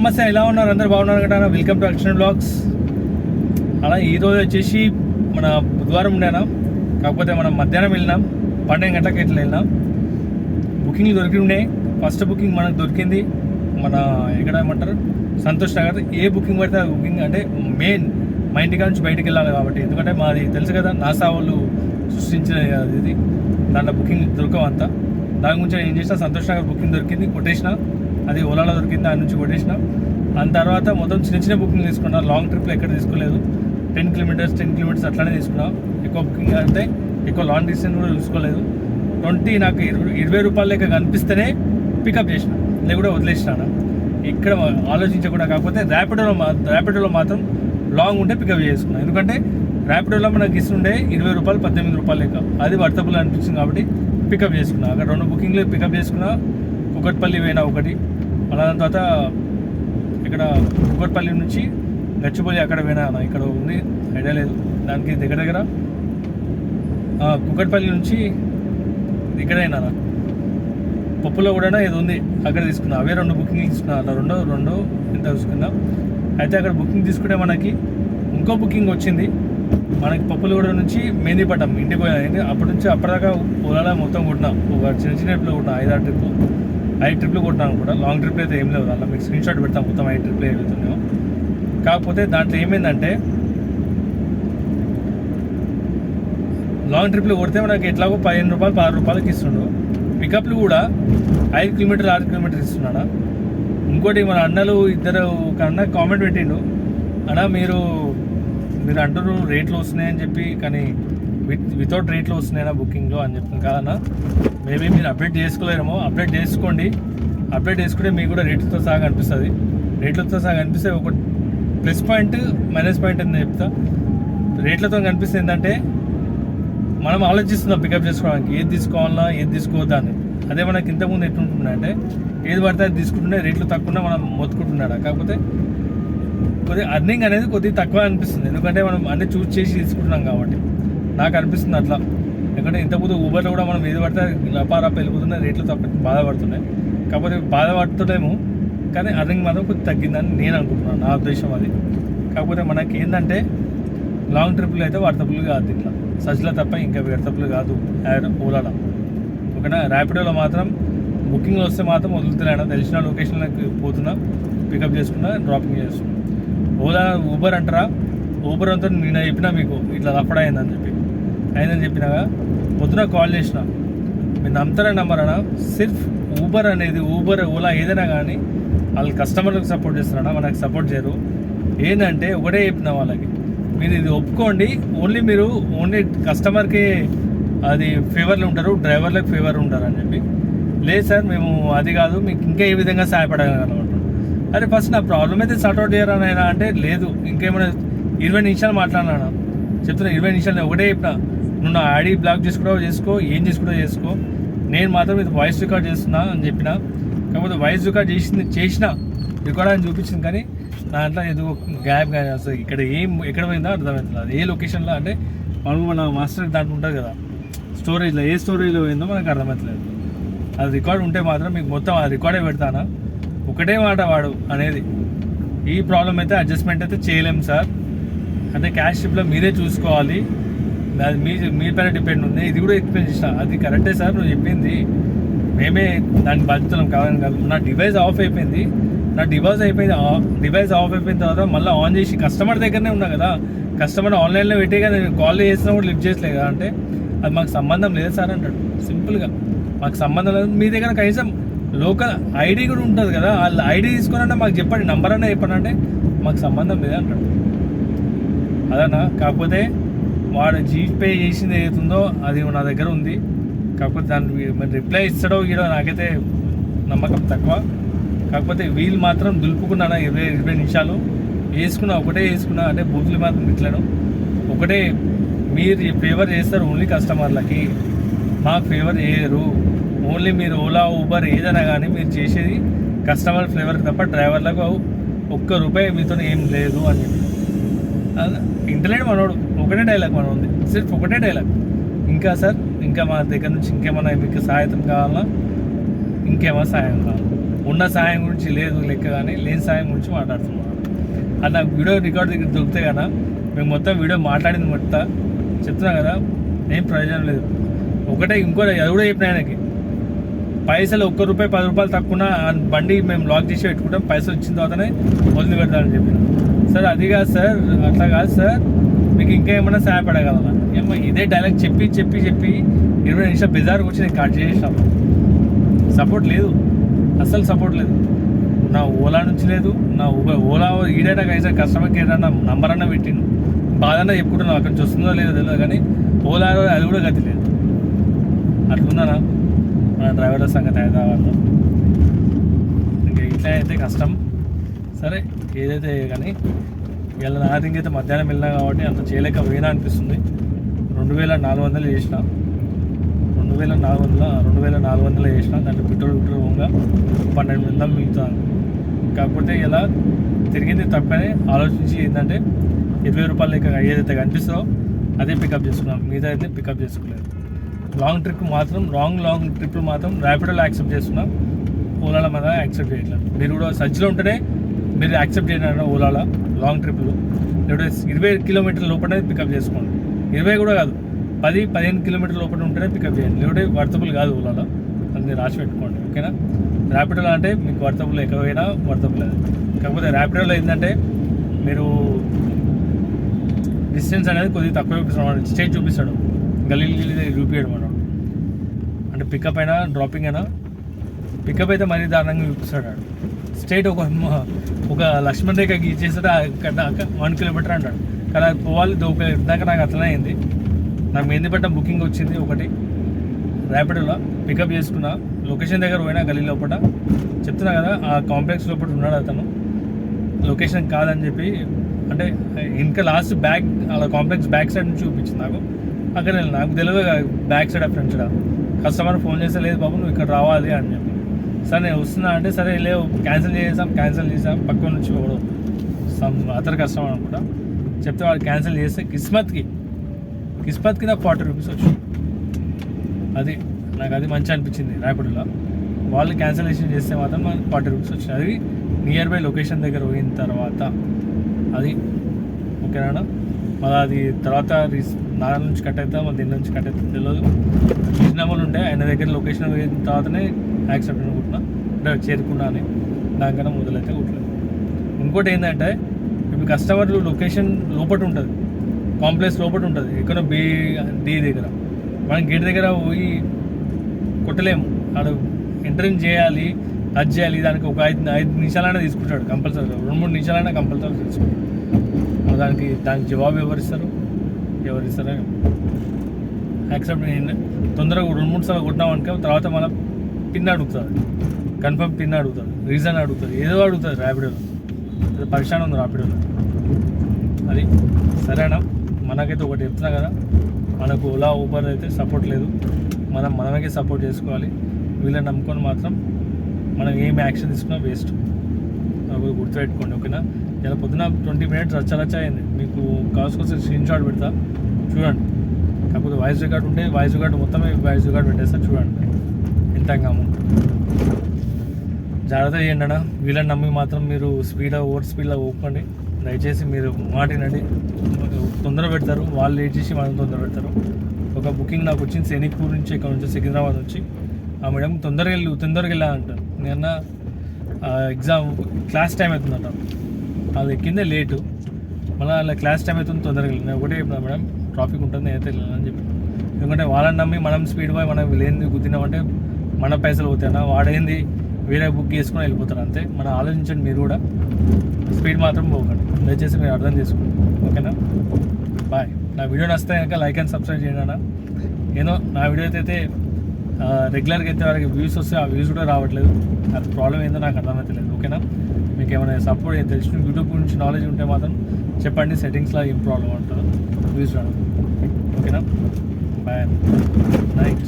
నమస్తే ఎలా ఉన్నారు? అందరు బాగున్నారు కదా? వెల్కమ్ టు అక్షన్ బ్లాగ్స్ అలా ఈరోజు వచ్చేసి మన బుధవారం ఉండేనా. కాకపోతే మనం మధ్యాహ్నం వెళ్ళినాం. పన్నెండు గంటలకు ఇట్లా వెళ్ళినాం. బుకింగ్ దొరికి ఉండే. ఫస్ట్ బుకింగ్ మనకు దొరికింది మన ఎక్కడ ఏమంటారు? సంతోష్ నగర్. ఏ బుకింగ్ పడితే ఆ బుకింగ్ అంటే మెయిన్ మా ఇంటికాడ నుంచి బయటికి వెళ్ళాలి కాబట్టి. ఎందుకంటే మాది తెలుసు కదా నాసా వాళ్ళు సృష్టించిన ఇది. దాంట్లో బుకింగ్ దొరకవంతా. దాని గురించి నేను ఏం చేసిన సంతోష్ నగర్ బుకింగ్ దొరికింది. కొట్టేసిన. అది ఓలాలో దొరికింది దాని నుంచి కొట్టేసిన. దాని తర్వాత మొత్తం చిన్న చిన్న బుకింగ్ తీసుకున్నా లాంగ్ ట్రిప్లో ఎక్కడ తీసుకోలేదు. టెన్ కిలోమీటర్స్ టెన్ కిలోమీటర్స్ అట్లానే తీసుకున్నా. ఎక్కువ బుకింగ్ అంటే ఎక్కువ లాంగ్ డిస్టెన్స్ కూడా చూసుకోలేదు. ట్వంటీ నాకు ఇరవై ఇరవై రూపాయల లెక్క కనిపిస్తేనే పికప్ చేసిన. లేకుంటే వదిలేసినాను ఇక్కడ ఆలోచించకుండా కాకపోతే ర్యాపిడోలో మా ర్యాపిడోలో మాత్రం లాంగ్ ఉంటే పికప్ చేసుకున్నాను ఎందుకంటే ర్యాపిడోలో మనకి ఇస్తుండే ఇరవై రూపాయలు పద్దెనిమిది రూపాయలు లెక్క. అది వర్తబుల్ అనిపించింది కాబట్టి పికప్ చేసుకున్నా. అక్కడ రెండు బుకింగ్లు పికప్ చేసుకున్నా. కుకట్పల్లి పోయినా ఒకటి. అలా దాని తర్వాత ఇక్కడ కుకట్పల్లి నుంచి గచ్చిపల్లి అక్కడ పోయినా అన్న. ఇక్కడ ఉంది ఐడియా లేదు. దానికి దగ్గర దగ్గర ఆ, నుంచి ఇక్కడైనా పప్పులో కూడా ఏదో ఉంది అక్కడ తీసుకున్నా. అవే రెండు బుకింగ్ తీసుకున్నా. అలా రెండో రెండో ఇంత తీసుకున్నా. అయితే అక్కడ బుకింగ్ తీసుకుంటే మనకి ఇంకో బుకింగ్ వచ్చింది. మనకి పప్పులు కూడా నుంచి మెహందీపట్నం ఇంటికి పోయినా. అప్పటి నుంచి అప్పటిదాకా పొలాల మొత్తం కొట్టినా. ఒక చిన్న చిన్న ట్రిప్లు కొట్టినా. ఐదారు ట్రిప్లు. ఐదు ట్రిప్లు కొట్టాను కూడా. లాంగ్ ట్రిప్ అయితే ఏం లేవు అలా. మీకు స్క్రీన్ షాట్ పెడతాం. మొత్తం ఐదు ట్రిప్లు వెళ్తున్నాం కాకపోతే దాంట్లో ఏమైందంటే లాంగ్ ట్రిప్లు కొడితే మనకి ఎట్లాగో పదిహేను రూపాయలు పదహారు రూపాయలకి ఇస్తుండు. పికప్లు కూడా ఐదు కిలోమీటర్లు ఆరు కిలోమీటర్లు ఇస్తున్నాడా? ఇంకోటి మన అన్నలు ఇద్దరు ఒక అన్న కామెంట్ పెట్టిండు. అన్నా మీరు మీరు అంటారు రేట్లు వస్తున్నాయని చెప్పి కానీ విత్ వితౌట్ రేట్లు వస్తున్నాయా బుకింగ్లో అని చెప్పిన. కాదన్నా మేబీ మీరు అప్డేట్ చేసుకోలేరేమో. అప్డేట్ చేసుకోండి. అప్డేట్ చేసుకుంటే మీకు కూడా రేట్లతో సహా కనిపిస్తుంది. రేట్లతో సహా కనిపిస్తే ఒక ప్లస్ పాయింట్ మైనస్ పాయింట్ అని చెప్తా. రేట్లతో కనిపిస్తే ఏంటంటే మనం ఆలోచిస్తున్నాం పికప్ చేసుకోవడానికి. ఏది తీసుకోవాలా ఏది తీసుకోవద్దా అని. అదే మనకి ఇంతకుముందు ఎట్లుంటుండే అంటే ఏది పడితే అది తీసుకుంటుండే రేట్లు తక్కువ మనం మొత్తుకుంటున్నాడు? కాకపోతే కొద్దిగా అర్నింగ్ అనేది కొద్దిగా తక్కువ అనిపిస్తుంది. ఎందుకంటే మనం అన్ని చూస్ చేసి తీసుకుంటున్నాం కాబట్టి. నాకు అనిపిస్తుంది అట్లా. ఎందుకంటే ఇంతకుముందు ఊబర్లో కూడా మనం ఏది పడితే లపారప్ వెళ్ళిపోతున్నాయి రేట్లు తప్ప బాధపడుతున్నాయి. కాకపోతే బాధపడుతుండేమో కానీ అర్నింగ్ మాత్రం కొంచెం తగ్గిందని నేను అనుకుంటున్నాను. నా ఉద్దేశం అది. కాకపోతే మనకి ఏంటంటే లాంగ్ ట్రిప్లు అయితే వర్తబుల్ కాదు ఇట్లా సజ్జల తప్ప ఇంకా వర్తబుల్ కాదు. ఓలాలో ఓకేనా? ర్యాపిడోలో మాత్రం బుకింగ్లు వస్తే మాత్రం వదులుతున్నాను తెలిసిన లొకేషన్లకు పోతున్నా పికప్ చేసుకున్నా డ్రాపింగ్ చేస్తున్నా. ఓలా ఊబర్ అంటారా? ఊబర్ అంతా నేను చెప్పినా మీకు ఇట్లా తప్పడా అయిందని చెప్పి. అయిందని చెప్పినాగా పొద్దున కాల్ చేసిన. మీరు నమ్ముతారా నమ్మరానా? సిర్ఫ్ ఊబర్ అనేది ఊబర్ ఓలా ఏదైనా కానీ వాళ్ళు కస్టమర్లకు సపోర్ట్ చేస్తారా మనకు సపోర్ట్ చేయరు. ఏంటంటే ఒకటే చెప్పిన వాళ్ళకి. మీరు ఇది ఒప్పుకోండి. ఓన్లీ మీరు ఓన్లీ కస్టమర్కి అది ఫేవర్లు ఉంటారు. డ్రైవర్లకు ఫేవర్ ఉంటారు అని చెప్పి. లేదు సార్ మేము అది కాదు. మీకు ఇంకా ఏ విధంగా సహాయపడగలం అరే ఫస్ట్ నా ప్రాబ్లం అయితే సార్ట్అవుట్ చేయరా అంటే లేదు. ఇంకేమైనా ఇరవై నిమిషాలు మాట్లాడినా చెప్తున్నా ఇరవై నిమిషాలు ఒకటే చెప్పినా. నువ్వు నా ఐడి బ్లాక్ చేసుకుంటావో చేసుకో ఏం చేసుకుంటావో చేసుకో. నేను మాత్రం ఇది వాయిస్ రికార్డ్ చేస్తున్నా అని చెప్పిన. కాకపోతే వాయిస్ రికార్డ్ చేసింది చేసిన రికార్డ్ అని చూపించింది కానీ దాంట్లో ఏదో గ్యాప్ కానీ అసలు ఇక్కడ ఏం ఎక్కడ పోయిందో అర్థమవుతుంది అది ఏ లొకేషన్లో అంటే మనం మన మాస్టర్ దాంట్లో ఉంటుంది కదా. స్టోరేజ్లో ఏ స్టోరేజ్లో పోయిందో మనకు అర్థమవుతలేదు అది రికార్డ్ ఉంటే మాత్రం మీకు మొత్తం ఆ రికార్డే పెడతానా? ఒకటే మాట వాడు అనేది. ఈ ప్రాబ్లం అయితే అడ్జస్ట్మెంట్ అయితే చేయలేము సార్. అంటే క్యాష్ షిప్లో మీరే చూసుకోవాలి. అది మీ మీ పైన డిపెండ్ ఉంది. ఇది కూడా ఎక్స్ప్లెయిన్ చేసిన. అది కరెక్టే సార్ నువ్వు చెప్పింది. మేమే దాన్ని బాధ్యతలం కావాలని కాదు. నా డివైస్ ఆఫ్ అయిపోయింది. నా డివైస్ అయిపోయింది. డివైస్ ఆఫ్ అయిపోయిన తర్వాత మళ్ళీ ఆన్ చేసి కస్టమర్ దగ్గరనే ఉన్నా కదా. కస్టమర్ ఆన్లైన్లో పెట్టే కదా నేను కాల్ చేసినా కూడా లిఫ్ట్ చేయట్లేదు కదా అంటే అది మాకు సంబంధం లేదు సార్ అంటాడు. సింపుల్గా మాకు సంబంధం లేదు. మీ దగ్గర కనీసం లోకల్ ఐడి కూడా ఉంటుంది కదా. వాళ్ళ ఐడి తీసుకున్నా మాకు చెప్పండి. నంబర్ అన్నా చెప్పండి అంటే మాకు సంబంధం లేదు అంటాడు. అదన్నా? కాకపోతే వాడు జీపే చేసింది ఏదైతుందో అది నా దగ్గర ఉంది. కాకపోతే దాన్ని మరి రిప్లై ఇస్తాడో ఇడో నాకైతే నమ్మకం తక్కువ. కాకపోతే వీళ్ళు మాత్రం దులుపుకున్నాను ఇరవై ఇరవై నిమిషాలు. వేసుకున్నా ఒకటే వేసుకున్నా అంటే బూతులు మాత్రం ఇట్లను ఒకటే మీరు ఫేవర్ చేస్తారు ఓన్లీ కస్టమర్లకి మాకు ఫేవర్ చేయరు. ఓన్లీ మీరు ఓలా ఊబర్ ఏదైనా కానీ మీరు చేసేది కస్టమర్ ఫ్లేవర్ తప్ప డ్రైవర్లకు ఒక్క రూపాయి మీతో ఏం లేదు అని చెప్పి. ఇంటర్నెట్ మనోడు ఒకటే డైలాగ్ మనం ఉంది సిర్ఫ్ ఒకటే డైలాగ్ ఇంకా సార్ ఇంకా మా దగ్గర నుంచి ఇంకేమైనా మీకు సహాయతం కావాలా? ఇంకేమైనా సహాయం కావాలి? ఉన్న సాయం గురించి లేదు లెక్క కానీ లేని సాయం గురించి మాట్లాడుతున్నాను అది నాకు వీడియో రికార్డ్ దగ్గర దొరికితే కదా మేము మొత్తం వీడియో మాట్లాడింది మొత్తం. చెప్తున్నా కదా ఏం ప్రయోజనం లేదు. ఒకటే ఇంకో అది కూడా చెప్పిన ఆయనకి. పైసలు ఒక్క రూపాయి పది రూపాయలు తక్కువ బండి మేము లాక్ చేసి పెట్టుకుంటాం. పైసలు వచ్చిన తర్వాతనే వదిలి పెడతామని చెప్పిన. సార్ అది కాదు సార్ అట్లా కాదు సార్. మీకు ఇంకా ఏమైనా సహాయపడగలనా ఏమో ఇదే డైలాగ్ చెప్పి చెప్పి చెప్పి ఇరవై నిమిషాలు బెజార్కి వచ్చి నేను కట్ చేసినాం సపోర్ట్ లేదు. అస్సలు సపోర్ట్ లేదు. నా ఓలా నుంచి లేదు. నా ఓలా ఈడైనా కనీసం కస్టమర్ కేర్ అన్న నంబర్ అన్న పెట్టిండు. బాధన్నా చెప్పుకుంటున్నాను అక్కడి నుంచి వస్తుందో లేదో తెలియదు కానీ ఓలా అది కూడా గతి లేదు. అట్లుందనా మన డ్రైవర్ల సంగతి హైదరాబాద్లో. ఇంకా ఇట్లా అయితే కష్టం. సరే ఏదైతే కానీ వీళ్ళ నాదింగ్ అయితే మధ్యాహ్నం వెళ్ళినా కాబట్టి అంత చేయలేక పోయినా అనిపిస్తుంది. రెండు వేల నాలుగు వందలు చేసిన. రెండు వేల నాలుగు వందల రెండు వేల నాలుగు వందలు చేసిన. దాంట్లో పెట్రోల్ పెట్రోల్ పోగా పన్నెండు వందలు మిగులుతాను కాకపోతే ఇలా తిరిగింది తప్పని ఆలోచించి ఏంటంటే ఇరవై రూపాయలు లెక్క ఏదైతే కనిపిస్తుందో అదే పికప్ చేసుకున్నాం. మీద అయితే పికప్ చేసుకోలేదు. లాంగ్ ట్రిప్ మాత్రం లాంగ్ లాంగ్ ట్రిప్ మాత్రం ర్యాపిడోలో యాక్సెప్ట్ చేస్తున్నాం ఓలాల మీద యాక్సెప్ట్ చేయట్లేదు. మీరు కూడా సజ్జలో ఉంటేనే మీరు యాక్సెప్ట్ చేయడం ఓలాలో? లాంగ్ ట్రిప్లో లేకపోతే ఇరవై కిలోమీటర్ల లోపలనే పికప్ చేసుకోండి. ఇరవై కూడా కాదు పది పదిహేను కిలోమీటర్ల లోపల ఉంటేనే పికప్ చేయండి. లేకపోతే వర్తబుల్ కాదు ఓలాలో. అది మీరు రాసి పెట్టుకోండి ఓకేనా? ర్యాపిడోలో అంటే మీకు వర్తబుల్ ఎక్కడైనా వర్తబుల్ అది కాకపోతే ర్యాపిడోలో ఏంటంటే మీరు డిస్టెన్స్ అనేది కొద్దిగా తక్కువ చూపిస్తాడు. స్టేట్ చూపిస్తాడు. గల్లీ చూపించడం అనమాట అంటే పికప్ అయినా డ్రాపింగ్ అయినా పికప్ అయితే మరీ దారుణంగా చూపిస్తాడు స్టేట్ స్ట్రైట్ ఒక ఒక లక్ష్మణ్ రేఖ గీచేస్తాడు వన్ కిలోమీటర్ అంటాడు కానీ అది పోవాలి దోక దాకా నాకు అట్లనే అయింది నాకు మెహందీపట్ట బుకింగ్ వచ్చింది ఒకటి. ర్యాపిడోలో పికప్ చేసుకున్నా లొకేషన్ దగ్గర పోయినా గల్లీ లోపల చెప్తున్నా కదా ఆ కాంప్లెక్స్ లోపల ఉన్నాడు అతను. లొకేషన్ కాదని చెప్పి అంటే ఇంకా లాస్ట్ బ్యాక్ అలా కాంప్లెక్స్ బ్యాక్ సైడ్ నుంచి చూపించింది నాకు. అక్కడ నేను- నాకు తెలియదు back side friends customer phone చేస్తే లేదు బాబు నువ్వు ఇక్కడ రావాలి అని చెప్పి. సరే నేను వస్తున్నా అంటే సరే లేవు. క్యాన్సిల్ చేసాం క్యాన్సిల్ చేసాం పక్క నుంచి ఎవడో సమ్ అతర కస్టమర్ అనుకుంటా. చెప్తే వాడు క్యాన్సిల్ చేస్తే కిస్మత్కి కిస్మత్కి నాకు ఫార్టీ రూపీస్ వచ్చింది అది నాకు అది మంచి అనిపించింది రాయపూడిలో. వాళ్ళు క్యాన్సిలేషన్ చేస్తే మాత్రం మనకి ఫార్టీ రూపీస్ వచ్చింది అది నియర్ బై లొకేషన్ దగ్గర పోయిన తర్వాత అది ఓకేనా మళ్ళీ అది తర్వాత రీస్ నా నుంచి కట్ అవుతా మళ్ళీ దీని నుంచి కట్ అవుతుంది తెలియదు. రీజనబుల్ ఉంటే ఆయన దగ్గర లొకేషన్ పోయిన తర్వాతనే యాక్సిడెంట్ అనుకుంటున్నా అంటే చేరుకున్నా అని దానికన్నా మొదలైతే కుట్టలేదు. ఇంకోటి ఏంటంటే ఇప్పుడు కస్టమర్లు లొకేషన్ లోపల ఉంటుంది కాంప్లెక్స్ లోపల ఉంటుంది ఎక్కడ బి డి దగ్గర. మనం గేట్ దగ్గర పోయి కొట్టలేము. అక్కడ ఎంటరింగ్ చేయాలి టచ్ చేయాలి దానికి ఒక ఐదు ఐదు నిమిషాలైనా తీసుకుంటాడు కంపల్సరీ. రెండు మూడు నిమిషాలైనా కంపల్సరీ తీసుకుంటాడు. దానికి దానికి జవాబు ఎవరిస్తారు ఎవరిస్తారు యాక్సెప్ట్ తొందరగా రెండు మూడు సార్లు కొట్టినాం అనుకో తర్వాత మనం పిన్ అడుగుతుంది కన్ఫర్మ్ పిన్ అడుగుతుంది రీజన్ అడుగుతుంది ఏదో అడుగుతుంది ర్యాపిడోలో అది పరిశాన్ ఉంది ర్యాపిడోలో అది సరేనా? మనకైతే ఒకటి చెప్తున్నా కదా. మనకు ఓలా ఊబర్ అయితే సపోర్ట్ లేదు. మనం మనమే సపోర్ట్ చేసుకోవాలి. వీళ్ళని నమ్ముకొని మాత్రం మనం ఏం యాక్షన్ తీసుకున్నా వేస్ట్. గుర్తుపెట్టుకోండి ఓకేనా? ఇలా పొద్దున ట్వంటీ మినిట్స్ రచ్చ రచ్చ అయింది. మీకు కావాల్సిన స్క్రీన్ షాట్ పెడతా. చూడండి. కాకపోతే వాయిస్ రికార్డ్ ఉంటే వాయిస్ రికార్డ్ మొత్తమే వాయిస్ రికార్డ్ పెట్టేస్తా. చూడండి. ఎంత జాగ్రత్త చేయండి అన్న. వీళ్ళని నమ్మి మాత్రం మీరు స్పీడ్ ఓవర్ స్పీడ్లో ఊపండి దయచేసి మీరు మాటినండి. తొందర పెడతారు. వాళ్ళు లేట్ చేసి మనం తొందర పెడతారు. ఒక బుకింగ్ నాకు వచ్చింది సైనిక్పూర్ నుంచి ఇక్కడ నుంచి సికింద్రాబాద్ నుంచి. ఆ మేడం తొందరగా వెళ్ళి తొందరగా వెళ్ళా అంటారు నిన్న ఎగ్జామ్ క్లాస్ టైం అవుతుందంట. అది ఎక్కిందే లేటు మళ్ళీ అలా క్లాస్ టైం అవుతుంది తొందరగా వెళ్ళి. నేను ఒకటే చెప్పిన మేడం ట్రాఫిక్ ఉంటుంది నేనైతే వెళ్ళాలని చెప్పి ఎందుకంటే వాళ్ళని నమ్మి మనం స్పీడ్ పోయి మనం లేని గుద్దినామంటే మన పైసలు పోతాయన్నా వాడేంది వేరే బుక్ చేసుకుని వెళ్ళిపోతారు అంతే. మనం ఆలోచించండి మీరు కూడా. స్పీడ్ మాత్రం పోకండి. దయచేసి మీరు అర్థం చేసుకోండి. ఓకేనా? బాయ్ నా వీడియో నచ్చితే కనుక లైక్ అండ్ సబ్స్క్రైబ్ చేయండి అన్న. ఏదో నా వీడియో అయితే రెగ్యులర్గా అయితే వారికి వ్యూస్ వస్తే ఆ వ్యూస్ కూడా రావట్లేదు. అది ప్రాబ్లం ఏందో నాకు అర్థమవుతలేదు ఓకేనా? మీకు ఏమైనా సపోర్ట్ తెలిసిన యూట్యూబ్ గురించి నాలెడ్జ్ ఉంటే మాత్రం చెప్పండి. సెట్టింగ్స్లో ఏం ప్రాబ్లం ఉంటుందో. వ్యూస్ రావడం. ఓకేనా? Bye night